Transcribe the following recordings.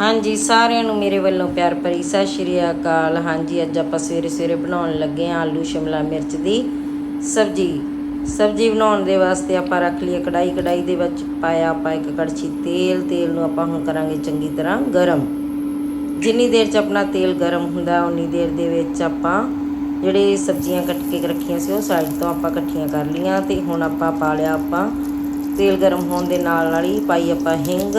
ਹਾਂਜੀ, ਸਾਰਿਆਂ ਨੂੰ ਮੇਰੇ ਵੱਲੋਂ ਪਿਆਰ ਭਰੀ ਸਤਿ ਸ਼੍ਰੀ ਅਕਾਲ। ਹਾਂਜੀ, ਅੱਜ ਆਪਾਂ ਸਵੇਰੇ ਸਵੇਰੇ ਬਣਾਉਣ ਲੱਗੇ ਹਾਂ ਆਲੂ, ਸ਼ਿਮਲਾ ਮਿਰਚ ਦੀ ਸਬਜੀ। ਸਬਜੀ ਬਣਾਉਣ ਦੇ ਵਾਸਤੇ ਆਪਾਂ ਰੱਖ ਲਈ ਕੜਾਈ ਕੜਾਈ ਦੇ ਵਿੱਚ ਪਾਇਆ ਆਪਾਂ ਇੱਕ ਕੜਛੀ ਤੇਲ। ਤੇਲ ਨੂੰ ਆਪਾਂ ਹੁਣ ਕਰਾਂਗੇ ਚੰਗੀ ਤਰ੍ਹਾਂ ਗਰਮ। ਜਿੰਨੀ ਦੇਰ ਚ ਆਪਣਾ ਤੇਲ ਗਰਮ ਹੁੰਦਾ, ਉਨੀ ਦੇਰ ਦੇ ਵਿੱਚ ਆਪਾਂ ਜਿਹੜੇ ਸਬਜ਼ੀਆਂ ਕੱਟ ਕੇ ਰੱਖੀਆਂ ਸੀ, ਉਹ ਸਾਈਡ ਤੋਂ ਆਪਾਂ ਇਕੱਠੀਆਂ ਕਰ ਲਈਆਂ ਤੇ ਹੁਣ ਆਪਾਂ ਪਾ ਲਿਆ ਆਪਾਂ ਤੇਲ ਗਰਮ ਹੋਣ ਦੇ ਨਾਲ ਨਾਲ ਹੀ ਪਾਈ ਆਪਾਂ ਹਿੰਗ।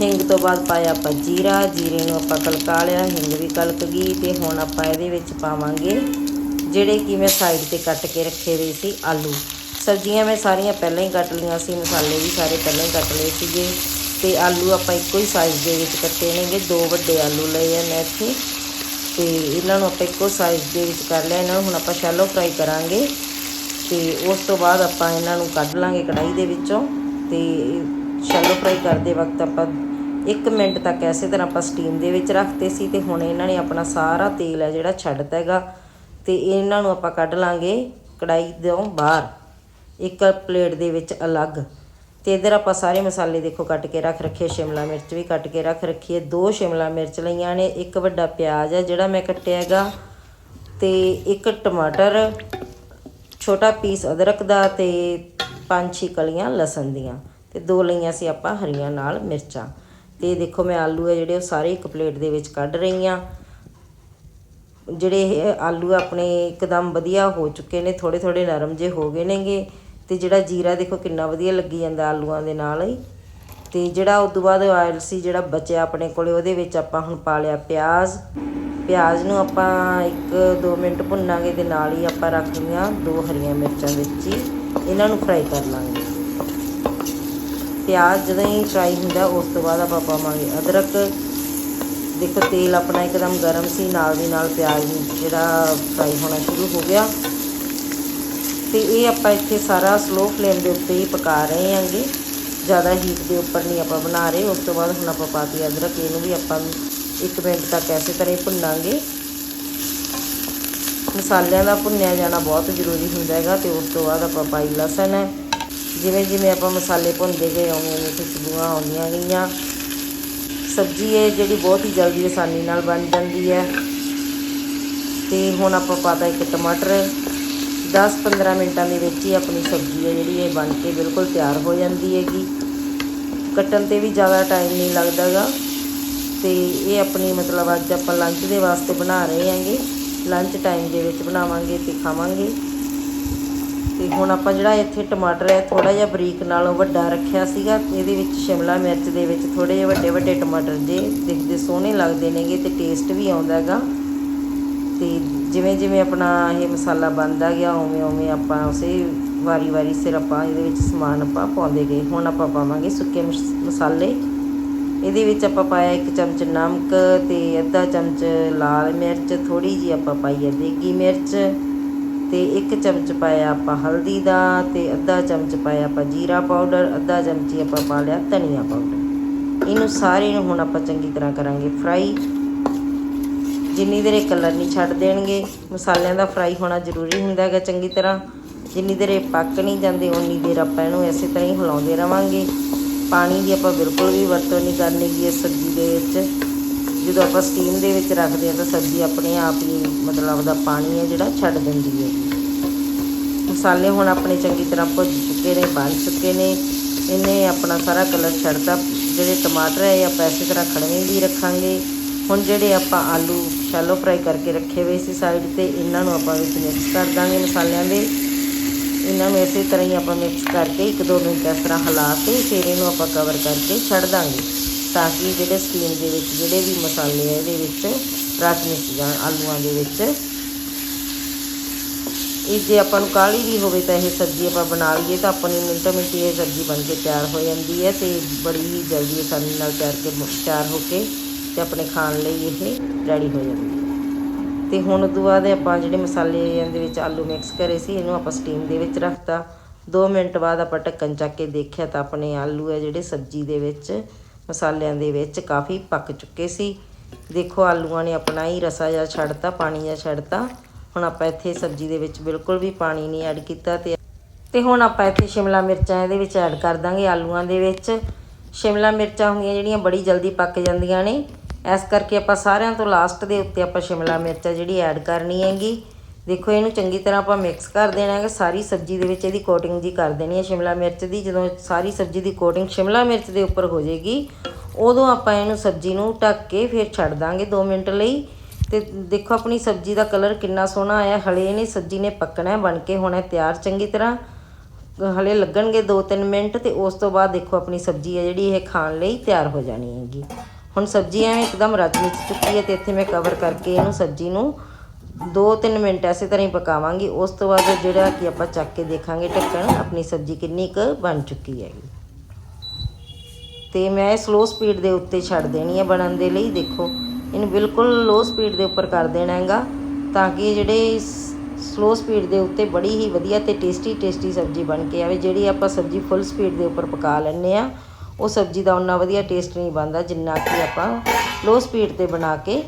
ਹਿੰਗ ਤੋਂ ਬਾਅਦ ਪਾਇਆ ਆਪਾਂ ਜੀਰਾ, ਜੀਰੇ ਨੂੰ ਆਪਾਂ ਕਲਕਾ ਲਿਆ, ਹਿੰਗ ਵੀ ਕਲਕ ਗਈ ਤੇ ਹੁਣ ਆਪਾਂ ਇਹਦੇ ਵਿੱਚ ਪਾਵਾਂਗੇ ਜਿਹੜੇ ਕਿ ਮੈਂ ਸਾਈਡ ਤੇ ਕੱਟ ਕੇ ਰੱਖੇ ਹੋਏ ਸੀ, ਆਲੂ। ਸਬਜ਼ੀਆਂ ਮੈਂ ਸਾਰੀਆਂ ਪਹਿਲਾਂ ਹੀ ਕੱਟ ਲਈਆਂ ਸੀ, ਮਸਾਲੇ ਵੀ ਸਾਰੇ ਪਹਿਲਾਂ ਹੀ ਕੱਟ ਲਏ ਸੀਗੇ ਤੇ ਆਲੂ ਆਪਾਂ ਇੱਕੋ ਹੀ ਸਾਈਜ਼ ਦੇ ਵਿੱਚ ਕੱਟੇ ਨੇਗੇ, ਦੋ ਵੱਡੇ ਆਲੂ ਲਏ ਆ ਮੈਂ ਇੱਥੇ। ਤੇ ਇਹਨਾਂ ਨੂੰ ਆਪਾਂ ਇੱਕੋ ਸਾਈਜ਼ ਦੇ ਵਿੱਚ ਕਰ ਲਿਆ, ਇਹਨਾਂ ਨੂੰ ਹੁਣ ਆਪਾਂ ਸ਼ੈਲੋ ਫਰਾਈ ਕਰਾਂਗੇ। ਤੇ ਉਸ ਤੋਂ ਬਾਅਦ ਆਪਾਂ ਇਹਨਾਂ ਨੂੰ ਕੱਢ ਲਾਂਗੇ ਕੜਾਈ ਦੇ ਵਿੱਚੋਂ ਤੇ ਸ਼ੈਲੋ ਫਰਾਈ ਕਰਦੇ ਵਕਤ ਆਪਾਂ 1 ਮਿੰਟ ਤੱਕ ਐਸੇ ਤਰ੍ਹਾਂ ਆਪਾਂ ਸਟੀਮ ਦੇ ਵਿੱਚ ਰੱਖਤੇ ਸੀ ਤੇ ਹੁਣ ਇਹਨਾਂ ਨੇ ਆਪਣਾ ਸਾਰਾ ਤੇਲ ਹੈ ਜਿਹੜਾ ਛੱਡਤਾ ਹੈਗਾ ਤੇ ਇਹਨਾਂ ਨੂੰ ਆਪਾਂ ਕੱਢ ਲਾਂਗੇ ਕੜਾਈ ਤੋਂ ਬਾਹਰ, ਇੱਕ ਪਲੇਟ ਦੇ ਵਿੱਚ ਅਲੱਗ। ਤੇ ਇਧਰ ਆਪਾਂ ਸਾਰੇ ਮਸਾਲੇ ਦੇਖੋ ਕੱਟ ਕੇ ਰੱਖ ਰੱਖੇ, ਸ਼ਿਮਲਾ ਮਿਰਚ ਵੀ ਕੱਟ ਕੇ ਰੱਖ ਰੱਖੀ ਹੈ, ਦੋ ਸ਼ਿਮਲਾ ਮਿਰਚ ਲਈਆਂ ਨੇ, ਇੱਕ ਵੱਡਾ ਪਿਆਜ਼ ਹੈ ਜਿਹੜਾ ਮੈਂ ਕੱਟਿਆ ਹੈਗਾ ਤੇ ਇੱਕ ਟਮਾਟਰ, ਛੋਟਾ ਪੀਸ ਅਦਰਕ ਦਾ ਤੇ ਪੰਜ ਛੇ ਕਲੀਆਂ ਲਸਣ ਦੀਆਂ। ਤੇ ਦੋ ਲਈਆਂ ਸੀ ਆਪਾਂ ਹਰੀਆਂ ਨਾਲ ਮਿਰਚਾਂ। ਤੇ ਦੇਖੋ ਮੈਂ ਆਲੂ ਹੈ ਜਿਹੜੇ, ਉਹ ਸਾਰੇ ਇੱਕ ਪਲੇਟ ਦੇ ਵਿੱਚ ਕੱਢ ਰਹੀ ਹਾਂ। ਜਿਹੜੇ ਇਹ ਆਲੂ ਆਪਣੇ ਇੱਕਦਮ ਵਧੀਆ ਹੋ ਚੁੱਕੇ ਨੇ ਥੋੜੇ ਥੋੜੇ ਨਰਮ ਜੇ ਹੋ ਗਏ ਨੇਗੇ। ਤੇ ਜਿਹੜਾ ਜੀਰਾ ਦੇਖੋ ਕਿੰਨਾ ਵਧੀਆ ਲੱਗੀ ਜਾਂਦਾ ਆਲੂਆਂ ਦੇ ਨਾਲ ਹੀ। ਤੇ ਜਿਹੜਾ ਉਸ ਤੋਂ ਬਾਅਦ ਆਇਲ ਸੀ, ਜਿਹੜਾ ਬਚਿਆ ਆਪਣੇ ਕੋਲੇ, ਉਹਦੇ ਵਿੱਚ ਆਪਾਂ ਹੁਣ ਪਾ ਲਿਆ ਪਿਆਜ਼। ਪਿਆਜ਼ ਨੂੰ ਆਪਾਂ 1-2 ਮਿੰਟ ਭੁੰਨਾਂਗੇ ਤੇ ਨਾਲ ਹੀ ਆਪਾਂ ਰੱਖ ਲਈਆਂ ਦੋ ਹਰੀਆਂ ਮਿਰਚਾਂ ਵਿੱਚ ਹੀ। ਇਹਨਾਂ ਨੂੰ ਫਰਾਈ ਕਰ ਲਾਂਗੇ। ਪਿਆਜ਼ ਜਦੋਂ ਹੀ ਫਰਾਈ ਹੁੰਦਾ, ਉਸ ਤੋਂ ਬਾਅਦ ਆਪਾਂ ਪਾਵਾਂਗੇ ਅਦਰਕ। ਦੇਖੋ, ਤੇਲ ਆਪਣਾ ਇੱਕਦਮ ਗਰਮ ਸੀ, ਨਾਲ ਦੀ ਨਾਲ ਪਿਆਜ਼ ਜਿਹੜਾ ਫਰਾਈ ਹੋਣਾ ਸ਼ੁਰੂ ਹੋ ਗਿਆ। ਤੇ ਇਹ ਆਪਾਂ ਇੱਥੇ ਸਾਰਾ ਸਲੋ ਫਲੇਮ ਦੇ ਉੱਤੇ ਹੀ ਪਕਾ ਰਹੇ ਹਾਂਗੇ। ਜ਼ਿਆਦਾ ਹੀਟ ਦੇ ਉੱਪਰ ਨਹੀਂ ਆਪਾਂ ਬਣਾ ਰਹੇ। ਉਸ ਤੋਂ ਬਾਅਦ ਹੁਣ ਆਪਾਂ ਪਾਤੀ ਅਦਰਕ, ਇਹਨੂੰ ਵੀ ਆਪਾਂ 1 ਮਿੰਟ ਤੱਕ ਐਸੇ ਤਰ੍ਹਾਂ ਹੀ ਭੁੰਨਾਂਗੇ। ਮਸਾਲਿਆਂ ਦਾ ਭੁੰਨਿਆ ਜਾਣਾ ਬਹੁਤ ਜ਼ਰੂਰੀ ਹੁੰਦਾ ਹੈਗਾ ਤੇ ਉਸ ਤੋਂ ਬਾਅਦ ਆਪਾਂ ਪਾਈ ਲਸਣ ਹੈ। ਜਿਵੇਂ ਜਿਵੇਂ ਆਪਾਂ ਮਸਾਲੇ ਭੁੰਨਦੇ ਗਏ, ਉਵੇਂ ਉਵੇਂ ਖੁਸ਼ਬੂਆਂ ਆਉਂਦੀਆਂ ਗਈਆਂ। ਸਬਜ਼ੀ ਹੈ ਜਿਹੜੀ ਬਹੁਤ ਹੀ ਜਲਦੀ ਆਸਾਨੀ ਨਾਲ ਬਣ ਜਾਂਦੀ ਹੈ। ਤੇ ਹੁਣ ਆਪਾਂ ਪਾਤਾ ਇੱਕ ਟਮਾਟਰ। 10-15 ਮਿੰਟਾਂ ਦੇ ਵਿੱਚ ਹੀ ਆਪਣੀ ਸਬਜ਼ੀ ਹੈ ਜਿਹੜੀ, ਇਹ ਬਣ ਕੇ ਬਿਲਕੁਲ ਤਿਆਰ ਹੋ ਜਾਂਦੀ ਹੈਗੀ। ਕੱਟਣ ਤੇ ਵੀ ਜ਼ਿਆਦਾ ਟਾਈਮ ਨਹੀਂ ਲੱਗਦਾਗਾ। ਤੇ ਇਹ ਆਪਣੀ ਮਤਲਬ ਅੱਜ ਆਪਾਂ ਲੰਚ ਦੇ ਵਾਸਤੇ ਬਣਾ ਰਹੇ ਹਾਂਗੇ। ਲੰਚ ਟਾਈਮ ਦੇ ਵਿੱਚ ਬਣਾਵਾਂਗੇ ਤੇ ਖਾਵਾਂਗੇ। ਤੇ ਹੁਣ ਆਪਾਂ ਜਿਹੜਾ ਇੱਥੇ ਟਮਾਟਰ ਹੈ ਥੋੜਾ ਜਿਹਾ ਬਰੀਕ ਨਾਲੋਂ ਵੱਡਾ ਰੱਖਿਆ ਸੀਗਾ। ਇਹਦੇ ਵਿੱਚ ਸ਼ਿਮਲਾ ਮਿਰਚ ਦੇ ਵਿੱਚ ਥੋੜੇ ਜਿਹੇ ਵੱਡੇ ਵੱਡੇ ਟਮਾਟਰ ਜੇ ਦਿਖਦੇ ਸੋਹਣੇ ਲੱਗਦੇ ਨੇਗੇ ਤੇ ਟੇਸਟ ਵੀ ਆਉਂਦਾ ਹੈਗਾ। ਤੇ ਜਿਵੇਂ ਜਿਵੇਂ ਆਪਣਾ ਇਹ ਮਸਾਲਾ ਬਣਦਾ ਗਿਆ, ਉਵੇਂ ਉਵੇਂ ਆਪਾਂ ਉਸੇ ਵਾਰੀ ਵਾਰੀ ਸਿਰ ਆਪਾਂ ਇਹਦੇ ਵਿੱਚ ਸਮਾਨ ਆਪਾਂ ਪਾਉਂਦੇ ਗਏ। ਹੁਣ ਆਪਾਂ ਪਾਵਾਂਗੇ ਸੁੱਕੇ ਮਸ- ਮਸਾਲੇ। ਇਹਦੇ ਵਿੱਚ ਆਪਾਂ ਪਾਇਆ ਇੱਕ ਚਮਚ ਨਮਕ ਤੇ ਅੱਧਾ ਚਮਚ ਲਾਲ ਮਿਰਚ ਥੋੜੀ ਜੀ ਆਪਾਂ ਪਾਈ ਹੈ ਦੇਗੀ ਮਿਰਚ। ਤੇ ਇੱਕ ਚਮਚ ਪਾਇਆ ਆਪਾਂ ਹਲਦੀ ਦਾ ਤੇ ਅੱਧਾ ਚਮਚ ਪਾਇਆ ਆਪਾਂ ਜੀਰਾ ਪਾਊਡਰ, ਅੱਧਾ ਚਮਚੀ ਆਪਾਂ ਪਾ ਲਿਆ ਧਨੀਆ ਪਾਊਡਰ। ਇਹਨੂੰ ਸਾਰੇ ਨੂੰ ਹੁਣ ਆਪਾਂ ਚੰਗੀ ਤਰ੍ਹਾਂ ਕਰਾਂਗੇ ਫਰਾਈ। ਜਿੰਨੀ ਦੇਰ ਇਹ ਕਲਰ ਨਹੀਂ ਛੱਡ ਦੇਣਗੇ, ਮਸਾਲਿਆਂ ਦਾ ਫਰਾਈ ਹੋਣਾ ਜ਼ਰੂਰੀ ਹੁੰਦਾ ਹੈਗਾ ਚੰਗੀ ਤਰ੍ਹਾਂ। ਜਿੰਨੀ ਦੇਰ ਇਹ ਪੱਕ ਨਹੀਂ ਜਾਂਦੇ ਉਨੀ ਦੇਰ ਆਪਾਂ ਇਹਨੂੰ ਇਸੇ ਤਰ੍ਹਾਂ ਹੀ ਹਿਲਾਉਂਦੇ ਰਵਾਂਗੇ। ਪਾਣੀ ਦੀ ਆਪਾਂ ਬਿਲਕੁਲ ਵੀ ਵਰਤੋਂ ਨਹੀਂ ਕਰਨੀ ਗੀ ਇਸ ਸਬਜ਼ੀ ਦੇ ਵਿੱਚ। ਜਦੋਂ ਆਪਾਂ ਸਟੀਮ ਦੇ ਵਿੱਚ ਰੱਖਦੇ ਹਾਂ ਤਾਂ ਸਬਜ਼ੀ ਆਪਣੇ ਆਪ ਹੀ ਮਤਲਬ ਦਾ ਪਾਣੀ ਹੈ ਜਿਹੜਾ ਛੱਡ ਦਿੰਦੀ ਹੈ ਮਸਾਲੇ ਹੁਣ ਆਪਣੇ ਚੰਗੀ ਤਰ੍ਹਾਂ ਭੁੱਜ ਚੁੱਕੇ ਨੇ, ਬਣ ਚੁੱਕੇ ਨੇ। ਇਹਨੇ ਆਪਣਾ ਸਾਰਾ ਕਲਰ ਛੱਡਤਾ। ਜਿਹੜੇ ਟਮਾਟਰ ਹੈ, ਇਹ ਆਪਾਂ ਇਸੇ ਤਰ੍ਹਾਂ ਖੜਵੇਂ ਵੀ ਰੱਖਾਂਗੇ। ਹੁਣ ਜਿਹੜੇ ਆਪਾਂ ਆਲੂ ਸ਼ੈਲੋ ਫਰਾਈ ਕਰਕੇ ਰੱਖੇ ਹੋਏ ਸੀ ਸਾਈਡ ਤੇ, ਇਹਨਾਂ ਨੂੰ ਆਪਾਂ ਵਿੱਚ ਮਿਕਸ ਕਰ ਦਾਂਗੇ ਮਸਾਲਿਆਂ ਦੇ। ਇਹਨਾਂ ਨੂੰ ਇਸੇ ਤਰ੍ਹਾਂ ਹੀ ਆਪਾਂ ਮਿਕਸ ਕਰਕੇ ਇੱਕ ਦੋ ਮਿੰਟ ਇਸ ਤਰ੍ਹਾਂ ਹਿਲਾ ਕੇ ਫਿਰ ਇਹਨੂੰ ਆਪਾਂ ਕਵਰ ਕਰਕੇ ਛੱਡ ਦਾਂਗੇ। ਤਾਂ ਕਿ ਜਿਹੜੇ ਸਟੀਮ ਦੇ ਵਿੱਚ, ਜਿਹੜੇ ਵੀ ਮਸਾਲੇ ਆ ਇਹਦੇ ਵਿੱਚ ਰਸ ਮਿਸ ਜਾਣ, ਆਲੂਆਂ ਦੇ ਵਿੱਚ। ਇਹ ਜੇ ਆਪਾਂ ਨੂੰ ਕਾਲੀ ਵੀ ਹੋਵੇ ਤਾਂ ਇਹ ਸਬਜ਼ੀ ਆਪਾਂ ਬਣਾ ਲਈਏ ਤਾਂ ਆਪਣੀ ਮਿੰਟੋ ਮਿੰਟ ਇਹ ਸਬਜ਼ੀ ਬਣ ਕੇ ਤਿਆਰ ਹੋ ਜਾਂਦੀ ਹੈ ਤੇ ਬੜੀ ਹੀ ਜਲਦੀ ਆਸਾਨੀ ਨਾਲ ਤਿਆਰ ਕੇ ਤਿਆਰ ਹੋ ਕੇ ਤੇ ਆਪਣੇ ਖਾਣ ਲਈ ਇਹ ਰੈਡੀ ਹੋ ਜਾਂਦੀ ਹੈ। ਤੇ ਹੁਣ ਉਦੋਂ ਬਾਅਦ ਆਪਾਂ ਜਿਹੜੇ ਮਸਾਲੇ ਇਹਦੇ ਵਿੱਚ ਆਲੂ ਮਿਕਸ ਕਰੇ ਸੀ, ਇਹਨੂੰ ਆਪਾਂ ਸਟੀਮ ਦੇ ਵਿੱਚ ਰੱਖਤਾ। 2 ਮਿੰਟ ਬਾਅਦ ਆਪਾਂ ਢੱਕਣ ਚੱਕ ਕੇ ਦੇਖਿਆ ਤਾਂ ਆਪਣੇ ਆਲੂ ਹੈ ਜਿਹੜੇ ਸਬਜ਼ੀ ਦੇ ਵਿੱਚ ਮਸਾਲਿਆਂ ਦੇ ਵਿੱਚ ਕਾਫੀ ਪੱਕ ਚੁੱਕੇ ਸੀ। ਦੇਖੋ, ਆਲੂਆਂ ਨੇ ਆਪਣਾ ਹੀ ਰਸਾ ਜਿਹਾ ਛੱਡਤਾ ਪਾਣੀ ਜਿਹਾ ਛੱਡਤਾ ਹੁਣ ਆਪਾਂ ਇੱਥੇ ਸਬਜ਼ੀ ਦੇ ਵਿੱਚ ਬਿਲਕੁਲ ਵੀ ਪਾਣੀ ਨਹੀਂ ਐਡ ਕੀਤਾ ਤੇ ਤੇ ਹੁਣ ਆਪਾਂ ਇੱਥੇ ਸ਼ਿਮਲਾ ਮਿਰਚਾਂ ਇਹਦੇ ਵਿੱਚ ਐਡ ਕਰ ਦਾਂਗੇ ਆਲੂਆਂ ਦੇ ਵਿੱਚ। ਸ਼ਿਮਲਾ ਮਿਰਚਾਂ ਹੁੰਦੀਆਂ ਜਿਹੜੀਆਂ ਬੜੀ ਜਲਦੀ ਪੱਕ ਜਾਂਦੀਆਂ ਨੇ। ਇਸ ਕਰਕੇ ਆਪਾਂ ਸਾਰਿਆਂ ਤੋਂ ਲਾਸਟ ਦੇ ਉੱਤੇ ਆਪਾਂ ਸ਼ਿਮਲਾ ਮਿਰਚ ਜਿਹੜੀ ਐਡ ਕਰਨੀ ਹੈਗੀ। ਦੇਖੋ, ਇਹਨੂੰ ਚੰਗੀ ਤਰ੍ਹਾਂ ਆਪਾਂ ਮਿਕਸ ਕਰ ਦੇਣਾ ਹੈਗਾ ਸਾਰੀ ਸਬਜ਼ੀ ਦੇ ਵਿੱਚ ਇਹਦੀ ਕੋਟਿੰਗ ਜੀ ਕਰ ਦੇਣੀ ਹੈ, ਸ਼ਿਮਲਾ ਮਿਰਚ ਦੀ। ਜਦੋਂ ਸਾਰੀ ਸਬਜ਼ੀ ਦੀ ਕੋਟਿੰਗ ਸ਼ਿਮਲਾ ਮਿਰਚ ਦੇ ਉੱਪਰ ਹੋ ਜਾਏਗੀ, ਉਦੋਂ ਆਪਾਂ ਇਹਨੂੰ ਸਬਜ਼ੀ ਨੂੰ ਢੱਕ ਕੇ ਫਿਰ ਛੱਡ ਦਾਂਗੇ 2 ਮਿੰਟ ਲਈ। ਤੇ ਦੇਖੋ, ਆਪਣੀ ਸਬਜ਼ੀ ਦਾ ਕਲਰ ਕਿੰਨਾ ਸੋਹਣਾ ਆਇਆ। ਹਲੇ ਇਹਨੇ ਸਬਜ਼ੀ ਨੇ ਪੱਕਣਾ ਬਣ ਕੇ ਹੋਣਾ ਤਿਆਰ ਚੰਗੀ ਤਰ੍ਹਾਂ। ਹਲੇ ਲੱਗਣਗੇ 2-3 ਮਿੰਟ ਤੇ ਉਸ ਤੋਂ ਬਾਅਦ ਦੇਖੋ, ਆਪਣੀ ਸਬਜ਼ੀ ਹੈ ਜਿਹੜੀ ਇਹ ਖਾਣ ਲਈ ਤਿਆਰ ਹੋ ਜਾਣੀ ਹੈਗੀ। ਹੁਣ ਸਬਜ਼ੀ ਐਵੇਂ ਇੱਕਦਮ ਰਚ ਮਿਚ ਚੁੱਕੀ ਹੈ ਤੇ ਇੱਥੇ ਮੈਂ ਕਵਰ ਕਰਕੇ ਇਹਨੂੰ ਸਬਜ਼ੀ ਨੂੰ 2-3 ਮਿੰਟ ਐਸੇ ਤਰ੍ਹਾਂ ਹੀ ਪਕਾਵਾਂਗੀ। ਉਸ ਤੋਂ ਬਾਅਦ ਜਿਹੜਾ ਕਿ ਆਪਾਂ ਚੱਕ ਕੇ ਦੇਖਾਂਗੇ ਢੱਕਣ, ਆਪਣੀ ਸਬਜ਼ੀ ਕਿੰਨੀ ਕੁ ਬਣ ਚੁੱਕੀ ਹੈਗੀ। ਤੇ ਮੈਂ ਸਲੋ ਸਪੀਡ ਦੇ ਉੱਤੇ ਛੱਡ ਦੇਣੀ ਹੈ ਬਣਨ ਦੇ ਲਈ। ਦੇਖੋ, ਇਹਨੂੰ ਬਿਲਕੁਲ ਲੋ ਸਪੀਡ ਦੇ ਉੱਪਰ ਕਰ ਦੇਣਾ ਹੈਗਾ, ਤਾਂ ਕਿ ਜਿਹੜੇ ਸਲੋ ਸਪੀਡ ਦੇ ਉੱਤੇ ਬੜੀ ਹੀ ਵਧੀਆ ਤੇ ਟੇਸਟੀ ਟੇਸਟੀ ਸਬਜ਼ੀ ਬਣ ਕੇ ਆਵੇ। ਜਿਹੜੀ ਆਪਾਂ ਸਬਜ਼ੀ ਫੁੱਲ ਸਪੀਡ ਦੇ ਉੱਪਰ ਪਕਾ ਲੈਂਦੇ ਆ ਉਹ ਸਬਜ਼ੀ ਦਾ ਉਨਾ ਵਧੀਆ ਟੇਸਟ ਨਹੀਂ ਬਣਦਾ ਜਿੰਨਾ ਕਿ ਆਪਾਂ ਲੋ ਸਪੀਡ ਤੇ ਬਣਾ ਕੇ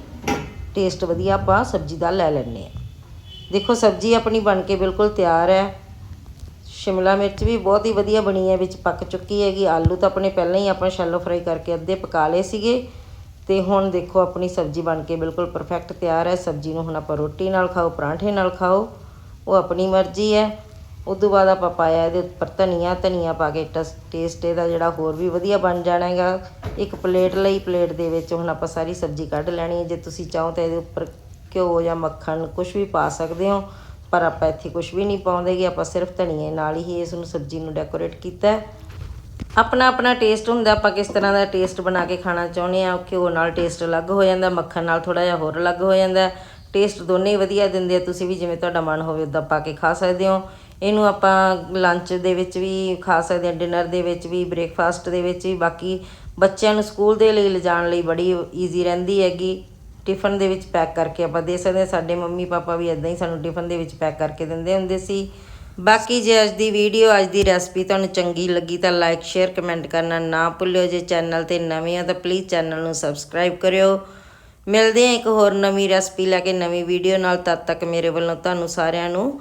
ਟੇਸਟ ਵਧੀਆ ਆਪਾਂ ਸਬਜ਼ੀ ਦਾ ਲੈ ਲੈਂਦੇ ਹਾਂ। ਦੇਖੋ, ਸਬਜ਼ੀ ਆਪਣੀ ਬਣ ਕੇ ਬਿਲਕੁਲ ਤਿਆਰ ਹੈ। ਸ਼ਿਮਲਾ ਮਿਰਚ ਵੀ ਬਹੁਤ ਹੀ ਵਧੀਆ ਬਣੀ ਹੈ, ਵਿੱਚ ਪੱਕ ਚੁੱਕੀ ਹੈਗੀ। ਆਲੂ ਤਾਂ ਆਪਣੇ ਪਹਿਲਾਂ ਹੀ ਆਪਾਂ ਸ਼ੈਲੋ ਫਰਾਈ ਕਰਕੇ ਅੱਧੇ ਪਕਾ ਲਏ ਸੀਗੇ। ਤੇ ਹੁਣ ਦੇਖੋ, ਆਪਣੀ ਸਬਜ਼ੀ ਬਣ ਕੇ ਬਿਲਕੁਲ ਪਰਫੈਕਟ ਤਿਆਰ ਹੈ। ਸਬਜ਼ੀ ਨੂੰ ਹੁਣ ਆਪਾਂ ਰੋਟੀ ਨਾਲ ਖਾਓ, ਪਰਾਂਠੇ ਨਾਲ ਖਾਓ, ਉਹ ਆਪਣੀ ਮਰਜ਼ੀ ਹੈ। ਉਸ ਤੋਂ ਬਾਅਦ ਆਪਾਂ ਪਾਇਆ ਇਹਦੇ ਉੱਪਰ ਧਨੀਆ ਧਨੀਆ ਪਾ ਕੇ ਟਸ- ਟੇਸਟ ਇਹਦਾ ਜਿਹੜਾ ਹੋਰ ਵੀ ਵਧੀਆ ਬਣ ਜਾਣਾ ਹੈਗਾ। ਇੱਕ ਪਲੇਟ ਲਈ ਪਲੇਟ ਦੇ ਵਿੱਚ ਹੁਣ ਆਪਾਂ ਸਾਰੀ ਸਬਜ਼ੀ ਕੱਢ ਲੈਣੀ ਹੈ। ਜੇ ਤੁਸੀਂ ਚਾਹੋ ਤਾਂ ਇਹਦੇ ਉੱਪਰ ਘਿਓ ਜਾਂ ਮੱਖਣ ਕੁਝ ਵੀ ਪਾ ਸਕਦੇ ਹੋ, ਪਰ ਆਪਾਂ ਇੱਥੇ ਕੁਝ ਵੀ ਨਹੀਂ ਪਾਉਂਦੇ ਪਾਉਂਦੇਗੇ ਆਪਾਂ ਸਿਰਫ ਧਨੀਏ ਨਾਲ ਹੀ ਇਸ ਨੂੰ ਸਬਜ਼ੀ ਨੂੰ ਡੈਕੋਰੇਟ ਕੀਤਾ ਹੈ। ਆਪਣਾ ਆਪਣਾ ਟੇਸਟ ਹੁੰਦਾ, ਆਪਾਂ ਕਿਸ ਤਰ੍ਹਾਂ ਦਾ ਟੇਸਟ ਬਣਾ ਕੇ ਖਾਣਾ ਚਾਹੁੰਦੇ ਆ ਘਿਓ ਨਾਲ ਟੇਸਟ ਅਲੱਗ ਹੋ ਜਾਂਦਾ, ਮੱਖਣ ਨਾਲ ਥੋੜਾ ਜਿਹਾ ਹੋਰ ਅਲੱਗ ਹੋ ਜਾਂਦਾ। ਟੇਸਟ ਦੋਨੇ ਹੀ ਵਧੀਆ ਦਿੰਦੇ ਆ। ਤੁਸੀਂ ਵੀ ਜਿਵੇਂ ਤੁਹਾਡਾ ਮਨ ਹੋਵੇ ਉਦਾਂ ਪਾ ਕੇ ਖਾ ਸਕਦੇ ਹੋ। ਇਹਨੂੰ ਆਪਾਂ ਲੰਚ ਦੇ ਵਿੱਚ ਵੀ ਖਾ ਸਕਦੇ ਹਾਂ ਡਿਨਰ ਦੇ ਵਿੱਚ ਵੀ ਬ੍ਰੇਕਫਾਸਟ ਦੇ ਵਿੱਚ ਵੀ। ਬਾਕੀ ਬੱਚਿਆਂ ਨੂੰ ਸਕੂਲ ਦੇ ਲਈ ਲਿਜਾਣ ਲਈ ਬੜੀ ਈਜ਼ੀ ਰਹਿੰਦੀ ਹੈਗੀ। ਟਿਫਨ ਦੇ ਵਿੱਚ ਪੈਕ ਕਰਕੇ ਆਪਾਂ ਦੇ ਸਕਦੇ ਹਾਂ। ਸਾਡੇ ਮੰਮੀ ਪਾਪਾ ਵੀ ਇਦਾਂ ਹੀ ਸਾਨੂੰ ਟਿਫਨ ਦੇ ਵਿੱਚ ਪੈਕ ਕਰਕੇ ਦਿੰਦੇ ਹੁੰਦੇ ਸੀ। ਬਾਕੀ ਜੇ ਅੱਜ ਦੀ ਵੀਡੀਓ ਅੱਜ ਦੀ ਰੈਸਪੀ ਤੁਹਾਨੂੰ ਚੰਗੀ ਲੱਗੀ ਤਾਂ ਲਾਈਕ ਸ਼ੇਅਰ ਕਮੈਂਟ ਕਰਨਾ ਨਾ ਭੁੱਲਿਓ। ਜੇ ਚੈਨਲ ਤੇ ਨਵੇਂ ਆ ਤਾਂ ਪਲੀਜ਼ ਚੈਨਲ ਨੂੰ ਸਬਸਕ੍ਰਾਈਬ ਕਰਿਓ। ਮਿਲਦੇ ਹਾਂ ਇੱਕ ਹੋਰ ਨਵੀਂ ਰੈਸਪੀ ਲੈ ਕੇ ਨਵੀਂ ਵੀਡੀਓ ਨਾਲ। ਤਦ ਤੱਕ ਮੇਰੇ ਵੱਲੋਂ ਤੁਹਾਨੂੰ ਸਾਰਿਆਂ ਨੂੰ